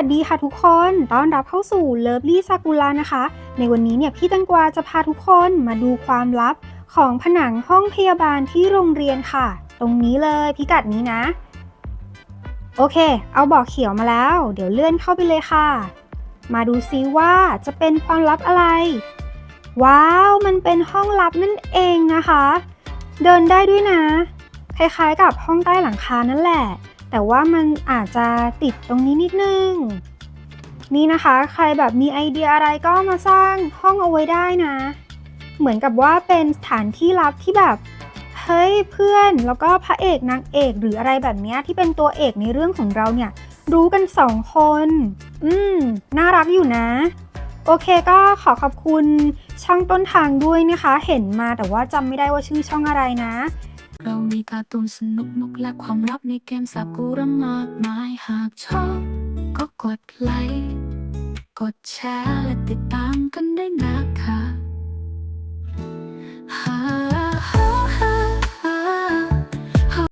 สดีค่ะทุกคน ต้อนรับเข้าสู่เลิฟลี่ซากุระนะคะ ในวันนี้เนี่ยพี่ตังกวาจะพาทุกคนมาดูความลับของผนังห้องพยาบาลที่โรงเรียนค่ะ ตรงนี้เลยพิกัดนี้นะ โอเค เอาบอกเขียวมาแล้ว เดี๋ยวเลื่อนเข้าไปเลยค่ะ มาดูซิว่าจะเป็นความลับอะไร ว้าว มันเป็นห้องลับนั่นเองนะคะ เดินได้ด้วยนะ คล้ายๆกับห้องใต้หลังคานั่นแหละ แต่ว่ามันอาจจะติดตรงนี้นิดนึง นี่นะคะ ใครแบบมีไอเดียอะไรก็มาสร้างห้องเอาไว้ได้นะ เหมือนกับว่าเป็นสถานที่ลับที่แบบเฮ้ยเพื่อนแล้วก็พระเอกนางเอกหรืออะไรแบบนี้ที่เป็นตัวเอกในเรื่องของเราเนี่ย รู้กันสองคน อืม น่ารักอยู่นะ โอเคก็ขอขอบคุณช่องต้นทางด้วยนะคะ เห็นมาแต่ว่าจำไม่ได้ว่าชื่อช่องอะไรนะ เรามีการ์ตูนสนุกนุกและความลับในเกมสากุระมากมายหากชอบ ก็กดไลค์ กดแชร์และติดตามกันได้นะ